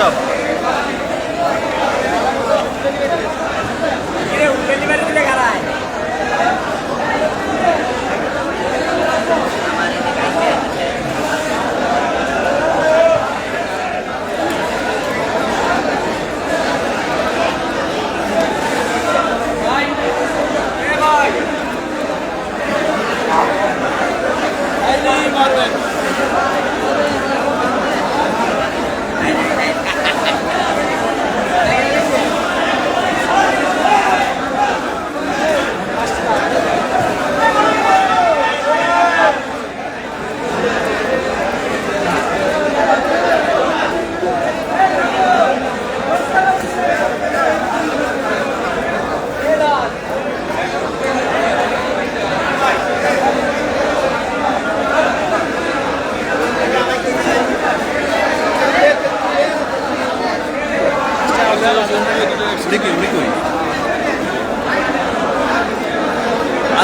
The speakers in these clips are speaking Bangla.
সব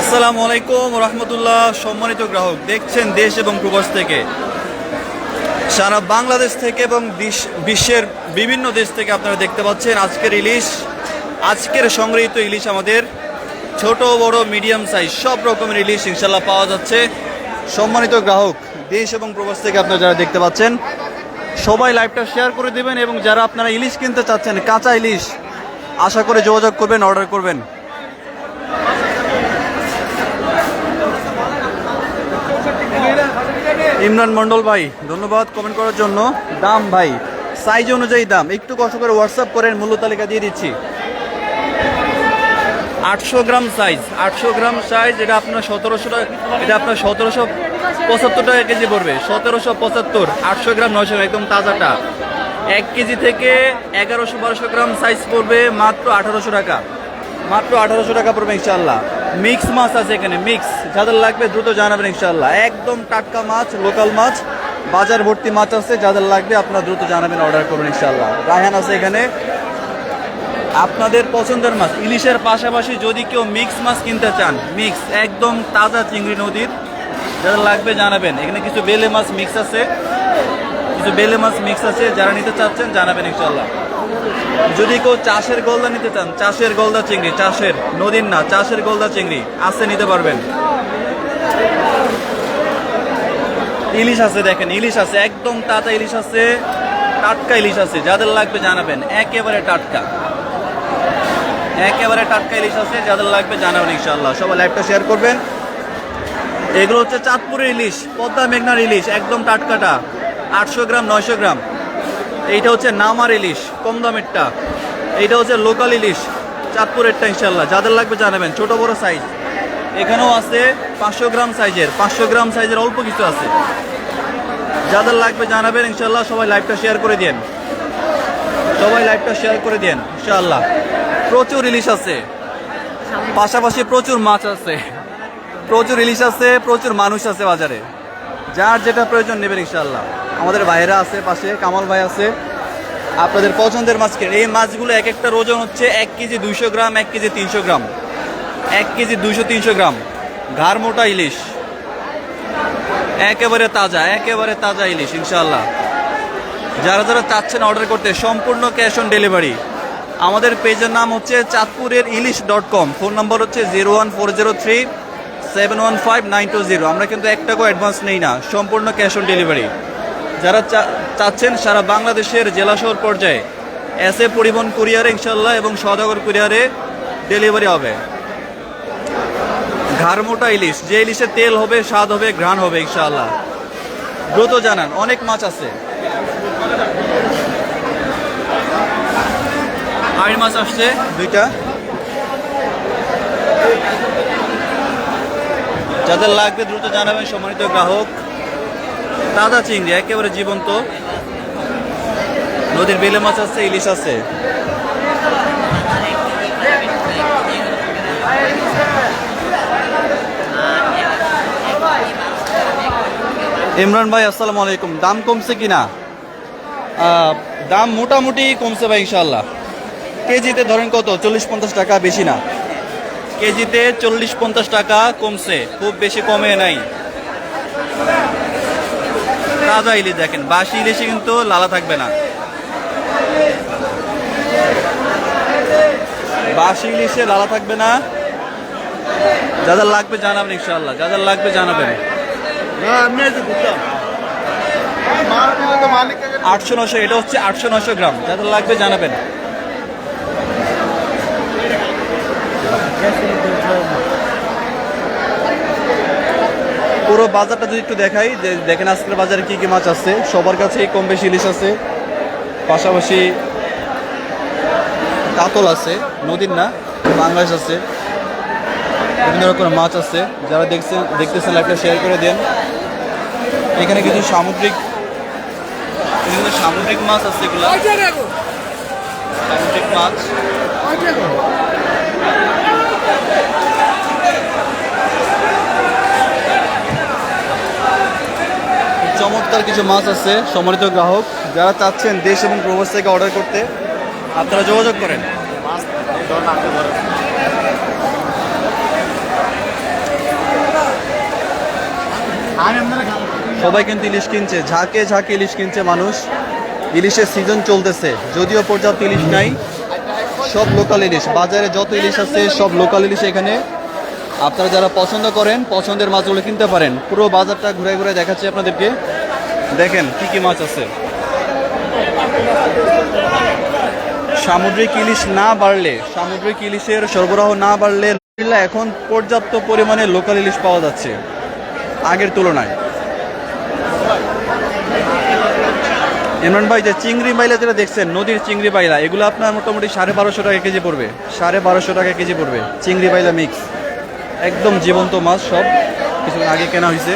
আসসালামু আলাইকুম রহমতুল্লাহ। সম্মানিত গ্রাহক, দেখছেন দেশ এবং প্রবাস থেকে। সারা বাংলাদেশ থেকে এবং বিশ্বের বিভিন্ন দেশ থেকে আপনারা দেখতে পাচ্ছেন আজকের ইলিশ। আজকের সংগৃহীত ইলিশ আমাদের ছোট, বড়, মিডিয়াম সাইজ, সব রকমের ইলিশ ইনশাল্লাহ পাওয়া যাচ্ছে। সম্মানিত গ্রাহক, দেশ এবং প্রবাস থেকে আপনারা যারা দেখতে পাচ্ছেন, সবাই লাইভটা শেয়ার করে দেবেন এবং যারা আপনারা ইলিশ কিনতে চাচ্ছেন, কাঁচা ইলিশ, আশা করে যোগাযোগ করবেন, অর্ডার করবেন। ইমরান মন্ডল ভাই, ধন্যবাদ কমেন্ট করার জন্য। দাম ভাই সাইজ অনুযায়ী দাম, একটু কষ্ট করে হোয়াটসঅ্যাপ করেন, মূল্য তালিকা দিয়ে দিচ্ছি। আটশো গ্রাম সাইজ আটশো গ্রাম সাইজ এটা আপনার সতেরোশো টাকা, এটা আপনার সতেরোশো পঁচাত্তর টাকা কেজি পড়বে। সতেরোশো পঁচাত্তর, আটশো গ্রাম, নয়শো একদম তাজাটা। এক কেজি থেকে এগারোশো বারোশো গ্রাম সাইজ পড়বে মাত্র আঠারোশো টাকা। মাত্র আঠারোশো টাকা পড়বে ইনশাল্লাহ মিক্স মাছ আছে এখানে, মিক্স। যাদের লাগবে দ্রুত জানাবেন ইনশাল্লাহ একদম টাটকা মাছ, লোকাল মাছ, বাজার ভর্তি মাছ আছে, যাদের লাগবে আপনারা দ্রুত জানাবেন, অর্ডার করবেন ইনশাল্লাহ রায়হান আছে এখানে। আপনাদের পছন্দের মাছ, ইলিশের পাশাপাশি যদি কেউ মিক্স মাছ কিনতে চান, মিক্স, একদম তাজা চিংড়ি নদীর, যাদের লাগবে জানাবেন। এখানে কিছু বেলে মাছ মিক্স আছে, কিছু বেলে মাছ মিক্স আছে, যারা নিতে চাচ্ছেন জানাবেন ইনশাল্লাহ যদি কেউ চাষের গলদা নিতে চান, চাষের গলদা চিংড়ি, চাষের নদীর না, চাষের গলদা চিংড়ি, আছে নিতে পারবেন। ইলিশ আছে দেখেন, ইলিশ আছে, একদম তাজা ইলিশ আছে, টাটকা ইলিশ আছে, যাদের লাগবে জানাবেন, একেবারে টাটকা। একেবারে টাটকা ইলিশ আছে, যাদের লাগবে জানাবেন ইনশাল্লাহ সবাই লাইভটা শেয়ার করবেন। এগুলো হচ্ছে চাঁদপুরের ইলিশ, পদ্মা মেঘনার ইলিশ, একদম টাটকাটা, আটশো গ্রাম, নয়শো গ্রাম। এইটা হচ্ছে নামার ইলিশ, কম দামেরটা। এইটা হচ্ছে লোকাল ইলিশ, চাঁদপুরেরটা ইনশাল্লাহ যাদের লাগবে জানাবেন, ছোট বড় সাইজ এখানেও আছে পাঁচশো গ্রাম সাইজের পাঁচশো গ্রাম সাইজের অল্প কিছু আছে। যাদের লাগবে জানাবেন ইনশাল্লাহ সবাই লাইভটা শেয়ার করে দিন সবাই লাইভটা শেয়ার করে দিন ইনশাআল্লাহ। প্রচুর ইলিশ আছে। পাশাপাশি প্রচুর মাছ আছে। প্রচুর ইলিশ আছে, প্রচুর মানুষ আছে বাজারে। যার যেটা প্রয়োজন নেবেন ইনশাল্লাহ আমাদের ভাইরা আছে পাশে, কামাল ভাই আছে। আপনাদের পছন্দের মাছ কিনে এই মাছগুলো এক একটা ওজন হচ্ছে এক কেজি দুইশো গ্রাম, এক কেজি তিনশো গ্রাম। এক কেজি দুইশো তিনশো গ্রাম। ঘাড় মোটা ইলিশ। একেবারে তাজা একেবারে তাজা ইলিশ ইনশাল্লাহ যারা যারা চাচ্ছেন অর্ডার করতে, সম্পূর্ণ ক্যাশ অন ডেলিভারি। আমাদের পেজের নাম হচ্ছে চাঁদপুরের ইলিশ ডট কম। ফোন নম্বর হচ্ছে zero one four zero three seven one five nine two zero আমরা কিন্তু এক টাকাও অ্যাডভান্স নেই না, সম্পূর্ণ ক্যাশ অন ডেলিভারি যারা চাচ্ছেন সারা বাংলাদেশের জেলা শহর পর্যায়ে এস এ পরিবহন কুরিয়ারে ইনশাল্লাহ এবং সদাগর কুরিয়ারে ডেলিভারি হবে। ঘাড়মোটা ইলিশ, যে ইলিশে তেল হবে, স্বাদ হবে, ঘ্রাণ হবে ইনশাল্লাহ দ্রুত জানান, অনেক মাছ আছে। আড়ি মাছ আসছে, দুইটা। যাদের লাগবে দ্রুত জানাবেন সম্মানিত গ্রাহক। তাজা চিংড়ি, একেবারে জীবন্ত। নদীর বেলে মাছ আছে, ইলিশ আছে। ইমরান ভাই, আসসালামু আলাইকুম। দাম কমছে কিনা? দাম মোটামুটি কমছে ভাই ইনশাল্লাহ কেজিতে ধরেন কত? চল্লিশ পঞ্চাশ টাকা, বেশি না। কেজিতে চল্লিশ পঞ্চাশ টাকা কমছে, খুব বেশি কমে নাই। তাজা ইলিশ দেখেন, বাসি ইলিশে কিন্তু লালা থাকবে না। বাসি ইলিশে লালা থাকবে না। যাদের লাগবে জানাবেন ইনশাআল্লাহ যাদের লাগবে জানাবেন। আটশো নশো, এটা হচ্ছে আটশো নশো গ্রাম যাদের লাগবে জানাবেন। পুরো বাজারটা যদি একটু দেখাই যে দেখেন আজকের বাজারে কি কি মাছ আছে। সবার কাছেই কম বেশি ইলিশ আছে। পাশাপাশি কাতল আছে নদীর না বাংলাদেশ আছে। বিভিন্ন রকমের মাছ আছে। যারা দেখছেন দেখতেছেন লাইভটা শেয়ার করে দেন। এখানে কিছু সামুদ্রিক বিভিন্ন সামুদ্রিক মাছ আছে এগুলো। সামুদ্রিক মাছ। চমৎকার কিছু মাছ আছে, সম্মানিত গ্রাহক। যারা চাচ্ছেন দেশ এবং প্রবাস থেকে অর্ডার করতে, আপনারা যোগাযোগ করেন। সবাই কিন্তু ইলিশ কিনছে, ঝাঁকে ঝাঁকে ইলিশ কিনছে মানুষ। ইলিশের সিজন চলতেছে, যদিও পর্যাপ্ত ইলিশ নাই। সব লোকাল ইলিশ। বাজারে যত ইলিশ আছে, সব লোকাল ইলিশ এখানে। আপনারা যারা পছন্দ করেন, পছন্দের মাছগুলো কিনতে পারেন। পুরো বাজারটা ঘুরে ঘুরে দেখাচ্ছি আপনাদেরকে। দেখেন, কি কি মাছ আছে। সামুদ্রিক ইলিশ না বাড়লে, সামুদ্রিক ইলিশের সরবরাহ না বাড়লে এখন পর্যাপ্ত পরিমাণে লোকাল ইলিশ পাওয়া যাচ্ছে। আগের তুলনায়। ইমরান ভাই, যে চিংড়ি বাইলা যেটা দেখছেন, নদীর চিংড়ি বাইলা এগুলো আপনার মোটামুটি সাড়ে বারোশো টাকা কেজি পড়বে। সাড়ে বারোশো টাকা কেজি পড়বে, চিংড়ি বাইলা মিক্স একদম জীবন্ত মাছ সব, কিছুদিন আগে কেনা হয়েছে।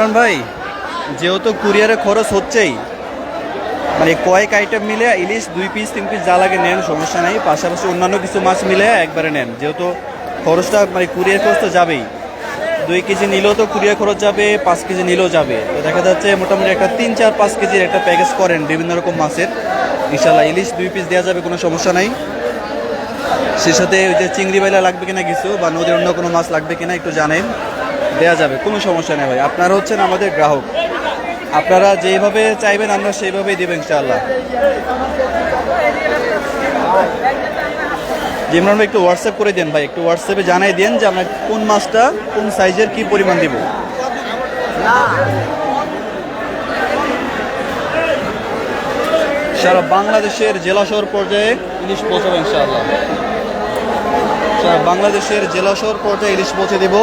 ইমরান ভাই, যেহেতু কুরিয়ারে খরচ হচ্ছেই মানে কয়েক আইটেম মিলে, ইলিশ দুই পিস তিন পিস যা লাগে নেন, সমস্যা নেই। পাশাপাশি অন্যান্য কিছু মাছ মিলে একবারে নেন। যেহেতু খরচটা মানে কুরিয়ার খরচ তো যাবেই। দুই কেজি নিলেও তো কুরিয়ার খরচ যাবে, পাঁচ কেজি নিলেও যাবে। তো দেখা যাচ্ছে মোটামুটি একটা তিন চার পাঁচ কেজির একটা প্যাকেজ করেন বিভিন্ন রকম মাছের। ইনশাল্লাহ ইলিশ দুই পিস দেওয়া যাবে, কোনো সমস্যা নাই। সে সাথে ওই যে চিংড়ি বাইলা লাগবে কিনা কিছু, বা নদীর অন্য কোনো মাছ লাগবে কিনা একটু জানেন। দেয়া যাবে, কোনো সমস্যা নেই ভাই। আপনারা হচ্ছেন আমাদের গ্রাহক। আপনারা যেভাবে চাইবেন, আমরা সেইভাবেই দেবেন ইনশাআল্লাহ। জিমরান ভাই, একটু হোয়াটসঅ্যাপ করে দেন ভাই। একটু হোয়াটসঅ্যাপে জানাই দেন যে আমরা কোন মাছটা, কোন সাইজের কি পরিমাণ দিব। সারা বাংলাদেশের জেলা শহর পর্যায়ে ইলিশ পৌঁছাবে ইনশাআল্লাহ। সারা বাংলাদেশের জেলা শহর পর্যায়ে ইলিশ পৌঁছে দেব।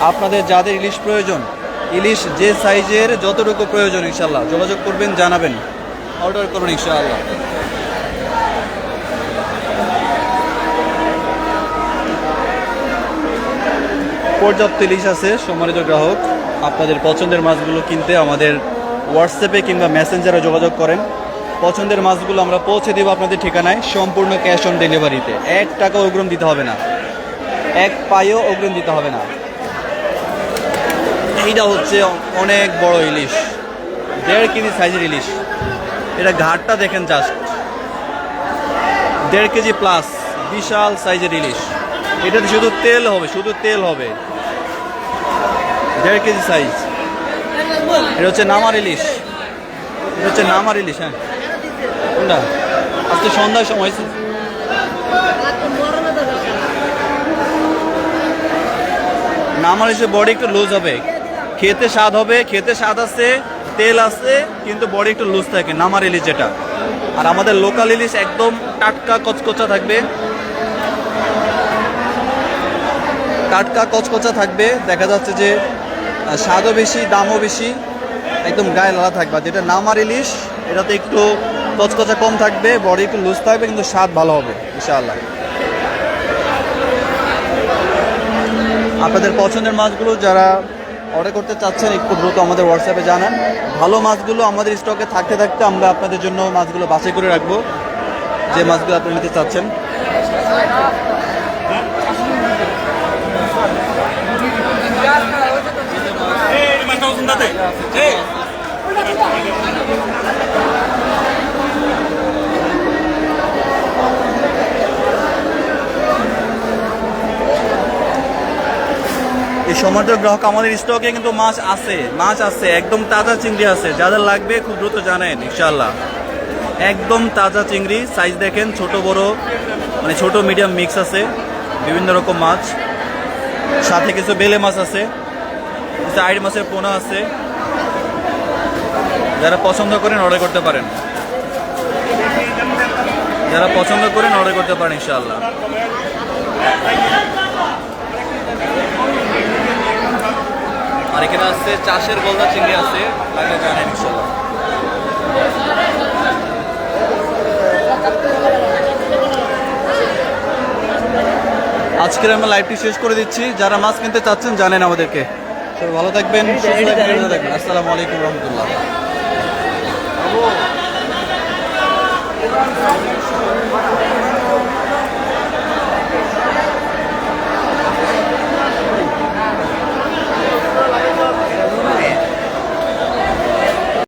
আপনাদের যাদের ইলিশ প্রয়োজন, ইলিশ যে সাইজের যতটুকু প্রয়োজন ইনশাল্লাহ যোগাযোগ করবেন, জানাবেন। অর্ডার করুন ইনশাআল্লাহ। পর্যাপ্ত ইলিশ আছে, সম্মানিত গ্রাহক, আপনাদের পছন্দের মাছগুলো কিনতে আমাদের হোয়াটসঅ্যাপে কিংবা মেসেঞ্জারে যোগাযোগ করেন। পছন্দের মাছগুলো আমরা পৌঁছে দেবো আপনাদের ঠিকানায়, সম্পূর্ণ ক্যাশ অন ডেলিভারিতে এক টাকা অগ্রিম দিতে হবে না। এক পায়েও অগ্রিম দিতে হবে না। এইটা হচ্ছে অনেক বড় ইলিশ। দেড় কেজি সাইজের ইলিশ। এটা ঘাটটা দেখেন জাস্ট দেড় কেজি প্লাস বিশাল সাইজের ইলিশ। এটাতে শুধু তেল হবে, শুধু তেল হবে। দেড় কেজি সাইজ এটা হচ্ছে নামার ইলিশ। এটা হচ্ছে নামার ইলিশ হ্যাঁ। কোনটা? আজকে সন্ধ্যার সময় নামার ইলিশের বডি একটু লুজ হবে। খেতে স্বাদ হবে, খেতে স্বাদ আছে, তেল আছে, কিন্তু বডি একটু লুজ থাকে, নামার ইলিশ যেটা। আর আমাদের লোকাল ইলিশ একদম টাটকা কচকচা থাকবে। টাটকা কচকচা থাকবে, দেখা যাচ্ছে যে স্বাদও বেশি, দামও বেশি, একদম গায়ে লালা থাকবে। যেটা নামার ইলিশ, এটাতে একটু কচকচা কম থাকবে, বডি একটু লুজ থাকবে, কিন্তু স্বাদ ভালো হবে, ইনশাআল্লাহ। আপনাদের পছন্দের মাছগুলো যারা অর্ডার করতে চাচ্ছেন, একটু দ্রুত আমাদের হোয়াটসঅ্যাপে জানান। ভালো মাছগুলো আমাদের স্টকে থাকতে থাকতে আমরা আপনাদের জন্য মাছগুলো বাছাই করে রাখব, যে মাছগুলো আপনি নিতে চাচ্ছেন। এই। সমর্থ গ্রাহক আমাদের স্টকে কিন্তু মাছ আছে মাছ আছে, একদম তাজা চিংড়ি আছে। যাদের লাগবে খুব দ্রুত জানেন ইনশাল্লাহ একদম তাজা চিংড়ি সাইজ দেখেন, ছোট, বড় মানে ছোট মিডিয়াম মিক্স আছে, বিভিন্ন রকম মাছ। সাথে কিছু বেলে মাছ আছে আইড মাছের পোনা আছে। যারা পছন্দ করেন অর্ডার করতে পারেন। যারা পছন্দ করেন অর্ডার করতে পারেন, ইনশাআল্লাহ। আর এখানে আছে চাষের গলদা চিংড়ি আছে। ইনশাল্লাহ আজকের আমরা লাইভটি শেষ করে দিচ্ছি। যারা মাছ কিনতে চাচ্ছেন, জানেন আমাদেরকে। সবাই ভালো থাকবেন থাকবেন আসসালামু আলাইকুম রহমতুল্লাহ।